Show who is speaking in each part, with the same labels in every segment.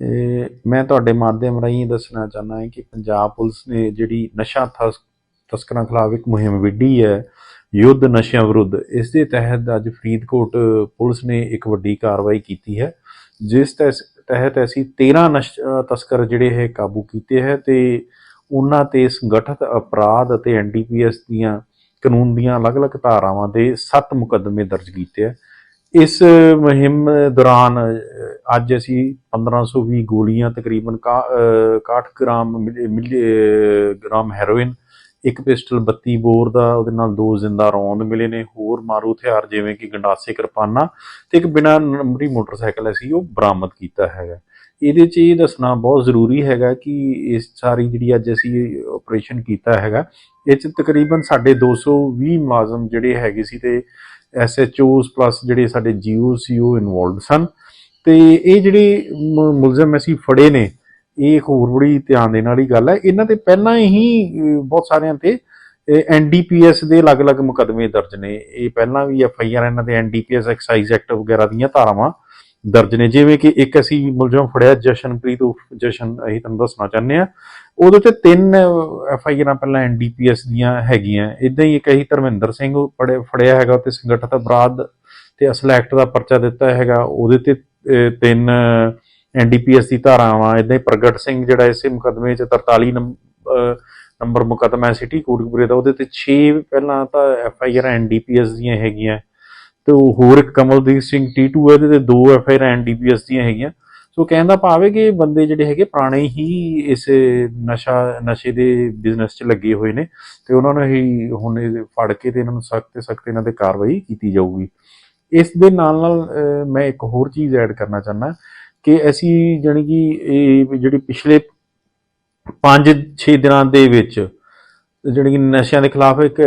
Speaker 1: ਤੇ ਮੈਂ ਤੁਹਾਡੇ ਮਾਧਿਅਮ ਰਾਹੀਂ ਦੱਸਣਾ ਚਾਹੁੰਦਾ ਹਾਂ ਕਿ ਪੰਜਾਬ ਪੁਲਿਸ ਨੇ ਜਿਹੜੀ ਨਸ਼ਾ ਤਸ- ਤਸਕਰਾਂ ਖਿਲਾਫ ਇੱਕ ਮੁਹਿੰਮ ਵਿੱਢੀ ਹੈ, ਯੁੱਧ ਨਸ਼ਿਆਂ ਵਿਰੁੱਧ, ਇਸ ਦੇ ਤਹਿਤ ਅੱਜ ਫਰੀਦਕੋਟ ਪੁਲਿਸ ਨੇ ਇੱਕ ਵੱਡੀ ਕਾਰਵਾਈ ਕੀਤੀ ਹੈ, ਜਿਸ ਤਹਿ- ਤਹਿਤ ਅਸੀਂ 13 ਨਸ਼ਾ ਤਸਕਰ ਜਿਹੜੇ ਹੈ ਕਾਬੂ ਕੀਤੇ ਹੈ ਤੇ ਉਹਨਾਂ ਤੇ ਸੰਗਠਿਤ ਅਪਰਾਧ ਅਤੇ ਐਨਡੀਪੀਐਸ ਦੀਆਂ ਕਾਨੂੰਨ ਦੀਆਂ ਅਲੱਗ-ਅਲੱਗ ਧਾਰਾਵਾਂ ਦੇ 7 ਮੁਕੱਦਮੇ ਦਰਜ ਕੀਤੇ ਹੈ। ਇਸ ਮੁਹਿੰਮ ਦੌਰਾਨ ਅੱਜ ਅਸੀਂ 1520 ਗੋਲੀਆਂ ਤਕਰੀਬਨ ਕਾ- 61 gram milli- milligram heroin, ਇੱਕ ਪਿਸਟਲ 32 ਬੋਰ ਦਾ, ਉਹਦੇ ਨਾਲ ਦੋ ਜ਼ਿੰਦਾ ਰੌਂਦ ਮਿਲੇ ਨੇ, ਹੋਰ ਮਾਰੂ ਹਥਿਆਰ ਜਿਵੇਂ ਕਿ ਗੰਡਾਸੇ ਕਿਰਪਾਨਾਂ ਤੇ ਇੱਕ ਬਿਨਾਂ ਨੰਬਰੀ ਮੋਟਰਸਾਈਕਲ ਅਸੀਂ ਉਹ ਬਰਾਮਦ ਕੀਤਾ ਹੈਗਾ। ਇਹਦੇ 'ਚ ਇਹ ਦੱਸਣਾ ਬਹੁਤ ਜ਼ਰੂਰੀ ਹੈਗਾ ਕਿ ਇਸ ਸਾਰੀ ਜਿਹੜੀ ਅੱਜ ਅਸੀਂ ਆਪਰੇਸ਼ਨ ਕੀਤਾ ਹੈਗਾ, ਇਹ 'ਚ ਤਕਰੀਬਨ ਸਾਡੇ 220 ਮੁਲਾਜ਼ਮ ਜਿਹੜੇ ਹੈਗੇ ਸੀ ਤੇ ਐਸਐਚਓਸ ਪਲੱਸ ਜਿਹੜੇ ਸਾਡੇ ਜੀਓ, ਸੀਓ ਇਨਵੋਲਡ ਸਨ। ਤੇ ਇਹ ਜਿਹੜੇ ਮ- ਮੁਲਜ਼ਮ ਅਸੀਂ ਫੜੇ ਨੇ, ਇਹ ਇੱਕ ਹੋਰ ਬੜੀ ਧਿਆਨ ਦੇਣ ਵਾਲੀ ਗੱਲ ਹੈ। ਇਹਨਾਂ ਤੇ ਪਹਿਲਾਂ ਹੀ ਬਹੁਤ ਸਾਰਿਆਂ ਤੇ ਐਨਡੀਪੀਐਸ ਦੇ ਅਲੱਗ-ਅਲੱਗ ਮੁਕੱਦਮੇ ਦਰਜ ਨੇ। ਇਹ ਪਹਿਲਾਂ ਵੀ ਐਫਆਈਆਰ ਇਹਨਾਂ ਦੇ ਐਨਡੀਪੀਐਸ ਐਕਸਾਈਜ਼ ਐਕਟ ਵਗੈਰਾ ਦੀਆਂ ਧਾਰਾਵਾਂ ਦਰਜ ਨੇ। ਜਿਵੇਂ ਕਿ ਇੱਕ ਅਸੀਂ ਮੁਲਜ਼ਮ ਫੜਿਆ ਜਸ਼ਨਪ੍ਰੀਤ ਉਰਫ ਜਸ਼ਨ ਅਸੀਂ ਤੁਹਾਨੂੰ ਦੱਸਣਾ ਚਾਹੁੰਦੇ ਆ ਉਹਦੇ ਤੇ ਤਿੰਨ ਐਫ ਆਈ ਆਰਾਂ ਪਹਿਲਾਂ ਐਨਡੀਪੀਐਸ ਦੀਆਂ ਹੈਗੀਆਂ। ਇਦਾਂ ਹੀ ਇੱਕ ਅਸੀਂ ਧਰਮਿੰਦਰ ਸਿੰਘ ਫੜੇ ਫੜਿਆ ਹੈਗਾ ਤੇ ਸੰਗਠਿਤ ਅਪਰਾਧ ਤੇ ਅਸਲ ਐਕਟ ਦਾ ਪਰਚਾ ਦਿੱਤਾ ਹੈਗਾ। ਉਹਦੇ ਤੇ ਅਹ, ਤਿੰਨ ਐਨਡੀਪੀਐਸ ਦੀ ਧਾਰਾਵਾਂ ਇਦਾਂ ਹੀ ਪ੍ਰਗਟ ਸਿੰਘ ਜਿਹੜਾ ਇਸੇ ਮੁਕਦਮੇ 'ਚ 43 ਨੰਬਰ ਨੰਬਰ ਮੁਕਦਮਾ ਸਿਟੀ ਕੋਟਕਪੂਰੇ ਦਾ। ਉਹਦੇ ਤੇ 6 ਪਹਿਲਾਂ ਤਾਂ ਐਫ ਆਈ ਐਫਆਈਆਰ ਐਨਡੀਪੀਐਸ ਦੀਆਂ ਹੈਗੀਆਂ। ਤੇ ਉਹ ਹੋਰ ਇੱਕ ਕਮਲਦੀਪ ਸਿੰਘ ਟੀਟੂ ਇਹਦੇ ਤੇ ਦੋ ਐਫਆਈਆਰ ਐਨਡੀਪੀਐਸ ਦੀਆਂ ਹੈਗੀਆਂ। ਸੋ ਕਹਿਣ ਦਾ ਭਾਵ ਹੈ ਕਿ ਬੰਦੇ ਜਿਹੜੇ ਹੈਗੇ ਪੁਰਾਣੇ ਹੀ ਇਸ ਨਸ਼ਾ, ਨਸ਼ੇ ਦੇ ਬਿਜ਼ਨਸ 'ਚ ਲੱਗੇ ਹੋਏ ਨੇ ਤੇ ਉਹਨਾਂ ਨੂੰ ਹੀ ਹੁਣ ਇਹ ਫੜ ਕੇ ਤੇ ਇਹਨਾਂ ਨੂੰ ਸਖਤ ਤੇ ਸਖਤ ਇਹਨਾਂ ਤੇ ਕਾਰਵਾਈ ਕੀਤੀ ਜਾਊਗੀ। ਇਸ ਦੇ ਨਾਲ ਨਾਲ ਮੈਂ ਇੱਕ ਹੋਰ ਚੀਜ਼ ਐਡ ਕਰਨਾ ਚਾਹੁੰਦਾ ਕਿ ਅਸੀਂ ਜਾਣੀ ਕਿ ਇਹ ਜਿਹੜੀ ਪਿਛਲੇ 5-6 ਦਿਨਾਂ ਦੇ ਵਿੱਚ ਜਿਹੜੀ ਕਿ ਨਸ਼ਿਆਂ ਦੇ ਖਿਲਾਫ ਇੱਕ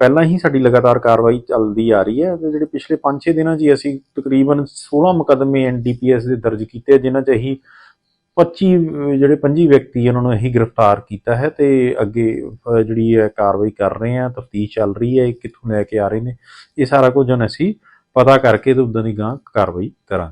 Speaker 1: ਪਹਿਲਾਂ ਹੀ ਸਾਡੀ ਲਗਾਤਾਰ ਕਾਰਵਾਈ ਚੱਲਦੀ ਆ ਰਹੀ ਹੈ ਤੇ ਜਿਹੜੇ ਪਿਛਲੇ 5-6 ਦਿਨਾਂ 'ਚ ਹੀ ਅਸੀਂ ਤਕਰੀਬਨ 16 ਮੁਕੱਦਮੇ ਐਨਡੀਪੀਐਸ ਦੇ ਦਰਜ ਕੀਤੇ ਆ, ਜਿਨ੍ਹਾਂ 'ਚ ਅਸੀਂ 25 ਜਿਹੜੇ 25 ਵਿਅਕਤੀ ਉਹਨਾਂ ਨੂੰ ਅਸੀਂ ਗ੍ਰਿਫਤਾਰ ਕੀਤਾ ਹੈ ਤੇ ਅੱਗੇ ਜਿਹੜੀ ਹੈ ਕਾਰਵਾਈ ਕਰ ਰਹੇ ਆ ਤਫਤੀਸ਼ ਚੱਲ ਰਹੀ ਹੈ ਇਹ ਕਿੱਥੋਂ ਲੈ ਕੇ ਆ ਰਹੇ ਨੇ ਇਹ ਸਾਰਾ ਕੁਝ ਹੁਣ ਅਸੀਂ ਪਤਾ ਕਰਕੇ ਤੇ ਉਦਾਂ ਦੀ ਗਾਂ ਕਾਰਵਾਈ ਕਰਾਂਗੇ।